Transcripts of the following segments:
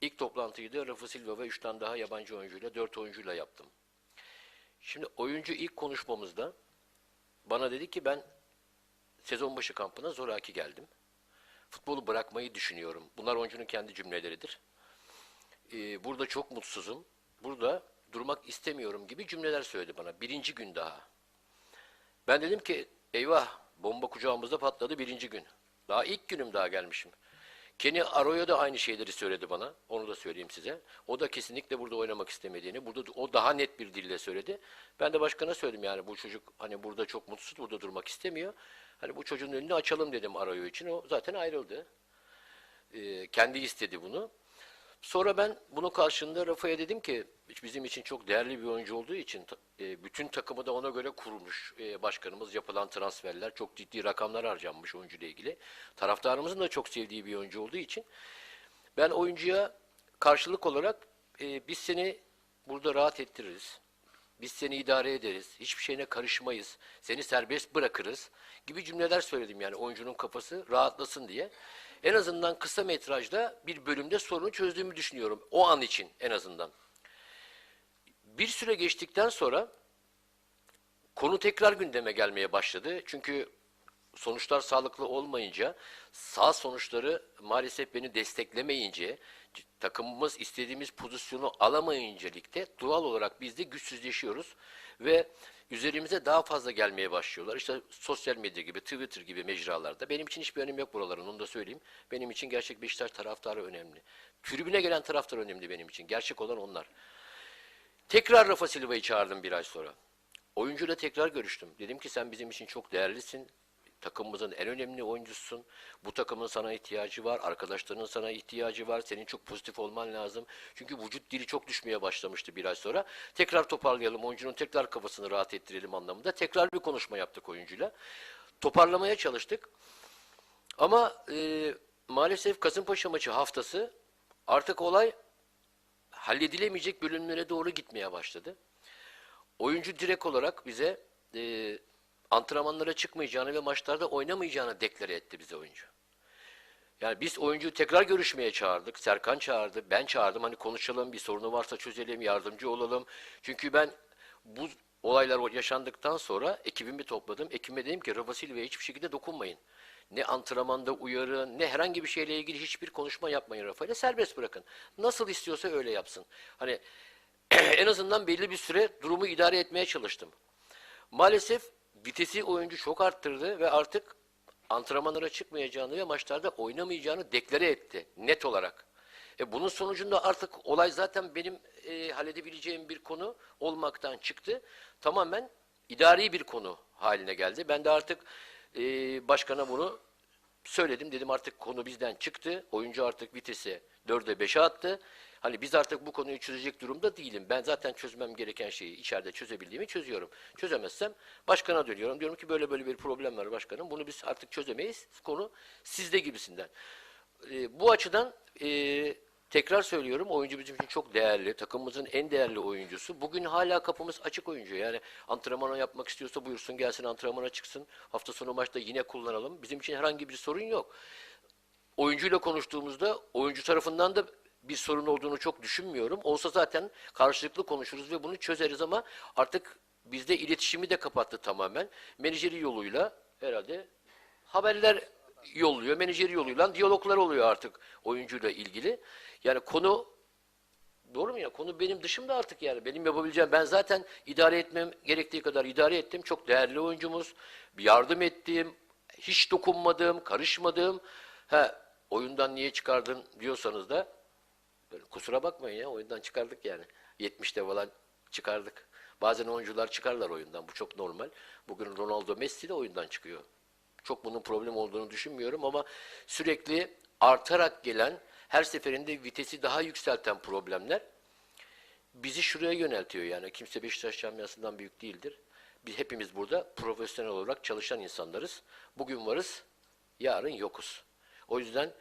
İlk toplantıyı da Rafa Silva ve 3 tane daha yabancı oyuncuyla, 4 oyuncuyla yaptım. Şimdi oyuncu ilk konuşmamızda bana dedi ki ben sezon başı kampına zoraki geldim. Futbolu bırakmayı düşünüyorum. Bunlar oyuncunun kendi cümleleridir. Ee, burada çok mutsuzum. Burada durmak istemiyorum gibi cümleler söyledi bana. Birinci gün daha. Ben dedim ki eyvah bomba kucağımızda patladı birinci gün. Daha ilk günüm daha gelmişim. Kenny Arroyo da aynı şeyleri söyledi bana. Onu da söyleyeyim size. O da kesinlikle burada oynamak istemediğini, burada o daha net bir dille söyledi. Ben de başkana söyledim yani bu çocuk hani burada çok mutsuz, burada durmak istemiyor. Hani bu çocuğun önünü açalım dedim Arroyo için. O zaten ayrıldı. Ee, kendi istedi bunu. Sonra ben bunun karşılığında Rafa'ya dedim ki bizim için çok değerli bir oyuncu olduğu için e, bütün takımı da ona göre kurmuş e, başkanımız yapılan transferler çok ciddi rakamlar harcanmış oyuncuyla ilgili. Taraftarımızın da çok sevdiği bir oyuncu olduğu için ben oyuncuya karşılık olarak e, biz seni burada rahat ettiririz. Biz seni idare ederiz. Hiçbir şeyine karışmayız. Seni serbest bırakırız gibi cümleler söyledim yani oyuncunun kafası rahatlasın diye. En azından kısa metrajda bir bölümde sorunu çözdüğümü düşünüyorum. O an için en azından. Bir süre geçtikten sonra konu tekrar gündeme gelmeye başladı. Çünkü sonuçlar sağlıklı olmayınca, sağ sonuçları maalesef beni desteklemeyince, takımımız istediğimiz pozisyonu alamayınca ligde doğal olarak biz de güçsüzleşiyoruz ve üzerimize daha fazla gelmeye başlıyorlar. İşte sosyal medya gibi, Twitter gibi mecralarda. Benim için hiçbir önemi yok buraların, onu da söyleyeyim. Benim için gerçek Beşiktaş taraftarı önemli. Tribüne gelen taraftar önemli benim için. Gerçek olan onlar. Tekrar Rafa Silva'yı çağırdım bir ay sonra. Oyuncuyla tekrar görüştüm. Dedim ki sen bizim için çok değerlisin. Takımımızın en önemli oyuncususun. Bu takımın sana ihtiyacı var. Arkadaşlarının sana ihtiyacı var. Senin çok pozitif olman lazım. Çünkü vücut dili çok düşmeye başlamıştı bir ay sonra. Tekrar toparlayalım. Oyuncunun tekrar kafasını rahat ettirelim anlamında. Tekrar bir konuşma yaptık oyuncuyla. Toparlamaya çalıştık. Ama e, maalesef Kasımpaşa maçı haftası artık olay halledilemeyecek bölümlere doğru gitmeye başladı. Oyuncu direkt olarak bize e, antrenmanlara çıkmayacağını ve maçlarda oynamayacağını deklare etti bize oyuncu. Yani biz oyuncuyu tekrar görüşmeye çağırdık. Serkan çağırdı, ben çağırdım. Hani konuşalım, bir sorunu varsa çözelim, yardımcı olalım. Çünkü ben bu olaylar yaşandıktan sonra ekibimi topladım. Ekime dedim ki Rafa Silva'ya hiçbir şekilde dokunmayın. Ne antrenmanda uyarı, ne herhangi bir şeyle ilgili hiçbir konuşma yapmayın Rafa'yla. Serbest bırakın. Nasıl istiyorsa öyle yapsın. Hani en azından belli bir süre durumu idare etmeye çalıştım. Maalesef vitesi oyuncu çok arttırdı ve artık antrenmanlara çıkmayacağını ve maçlarda oynamayacağını deklare etti net olarak. E bunun sonucunda artık olay zaten benim e, halledebileceğim bir konu olmaktan çıktı. Tamamen idari bir konu haline geldi. Ben de artık e, başkana bunu söyledim. Dedim artık konu bizden çıktı. Oyuncu artık vitesi 4'e 5'e attı. Hani biz artık bu konuyu çözecek durumda değilim. Ben zaten çözmem gereken şeyi içeride çözebildiğimi çözüyorum. Çözemezsem başkana dönüyorum. Diyorum ki böyle böyle bir problem var başkanım. Bunu biz artık çözemeyiz. Konu sizde gibisinden. E, bu açıdan e, tekrar söylüyorum oyuncu bizim için çok değerli. Takımımızın en değerli oyuncusu. Bugün hala kapımız açık oyuncu. Yani antrenmana yapmak istiyorsa buyursun gelsin antrenmana çıksın. Hafta sonu maçta yine kullanalım. Bizim için herhangi bir sorun yok oyuncuyla konuştuğumuzda oyuncu tarafından da bir sorun olduğunu çok düşünmüyorum. Olsa zaten karşılıklı konuşuruz ve bunu çözeriz ama artık bizde iletişimi de kapattı tamamen. Menajeri yoluyla herhalde haberler yolluyor. Menajeri yoluyla diyaloglar oluyor artık oyuncuyla ilgili. Yani konu Doğru mu ya? Konu benim dışımda artık yani. Benim yapabileceğim, ben zaten idare etmem gerektiği kadar idare ettim. Çok değerli oyuncumuz. Bir yardım ettiğim, hiç dokunmadığım, karışmadığım. Ha, oyundan niye çıkardın diyorsanız da kusura bakmayın ya oyundan çıkardık yani. 70'te falan çıkardık. Bazen oyuncular çıkarlar oyundan. Bu çok normal. Bugün Ronaldo Messi de oyundan çıkıyor. Çok bunun problem olduğunu düşünmüyorum ama sürekli artarak gelen her seferinde vitesi daha yükselten problemler bizi şuraya yöneltiyor yani. Kimse Beşiktaş camiasından büyük değildir. Biz hepimiz burada profesyonel olarak çalışan insanlarız. Bugün varız, yarın yokuz. O yüzden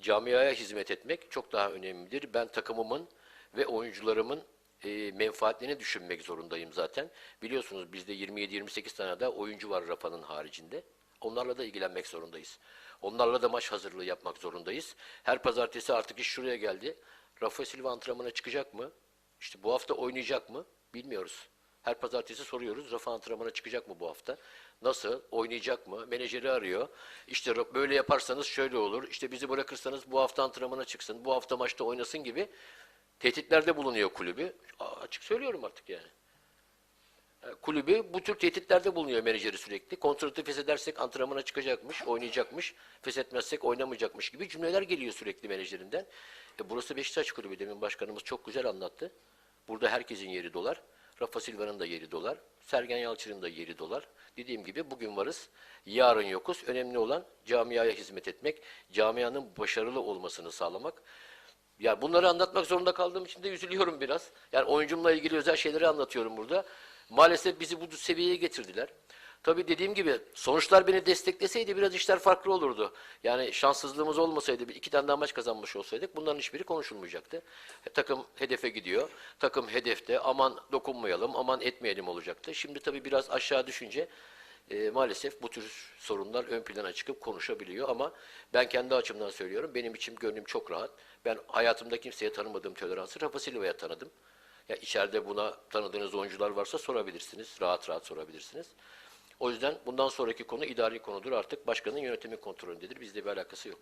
camiaya hizmet etmek çok daha önemlidir. Ben takımımın ve oyuncularımın e, menfaatlerini düşünmek zorundayım zaten. Biliyorsunuz bizde 27-28 tane de oyuncu var Rafa'nın haricinde. Onlarla da ilgilenmek zorundayız. Onlarla da maç hazırlığı yapmak zorundayız. Her pazartesi artık iş şuraya geldi. Rafa Silva antrenmana çıkacak mı? İşte bu hafta oynayacak mı? Bilmiyoruz. Her pazartesi soruyoruz. Rafa antrenmana çıkacak mı bu hafta? Nasıl? Oynayacak mı? Menajeri arıyor. İşte böyle yaparsanız şöyle olur. İşte bizi bırakırsanız bu hafta antrenmana çıksın. Bu hafta maçta oynasın gibi tehditlerde bulunuyor kulübü. Açık söylüyorum artık yani. Yani Kulübü bu tür tehditlerde bulunuyor menajeri sürekli. Kontratı feshedersek antrenmana çıkacakmış, oynayacakmış. Feshetmezsek oynamayacakmış gibi cümleler geliyor sürekli menajerinden. E burası Beşiktaş kulübü. Demin başkanımız çok güzel anlattı. Burada herkesin yeri dolar. Rafa Silva'nın da yeri dolar. Sergen Yalçın'ın da yeri dolar. Dediğim gibi bugün varız, yarın yokuz. Önemli olan camiaya hizmet etmek, camianın başarılı olmasını sağlamak. Ya bunları anlatmak zorunda kaldığım için de üzülüyorum biraz. Yani oyuncumla ilgili özel şeyleri anlatıyorum burada. Maalesef bizi bu seviyeye getirdiler. Tabii dediğim gibi sonuçlar beni destekleseydi biraz işler farklı olurdu. Yani şanssızlığımız olmasaydı, bir iki tane daha maç kazanmış olsaydık bunların hiçbiri konuşulmayacaktı. E, takım hedefe gidiyor. Takım hedefte aman dokunmayalım, aman etmeyelim olacaktı. Şimdi tabii biraz aşağı düşünce e, maalesef bu tür sorunlar ön plana çıkıp konuşabiliyor ama ben kendi açımdan söylüyorum. Benim içim gönlüm çok rahat. Ben hayatımda kimseye tanımadığım toleransı Rafa Silva'ya tanıdım. Ya içeride buna tanıdığınız oyuncular varsa sorabilirsiniz. Rahat rahat sorabilirsiniz. O yüzden bundan sonraki konu idari konudur. Artık başkanın yönetimi kontrolündedir. Bizde bir alakası yok.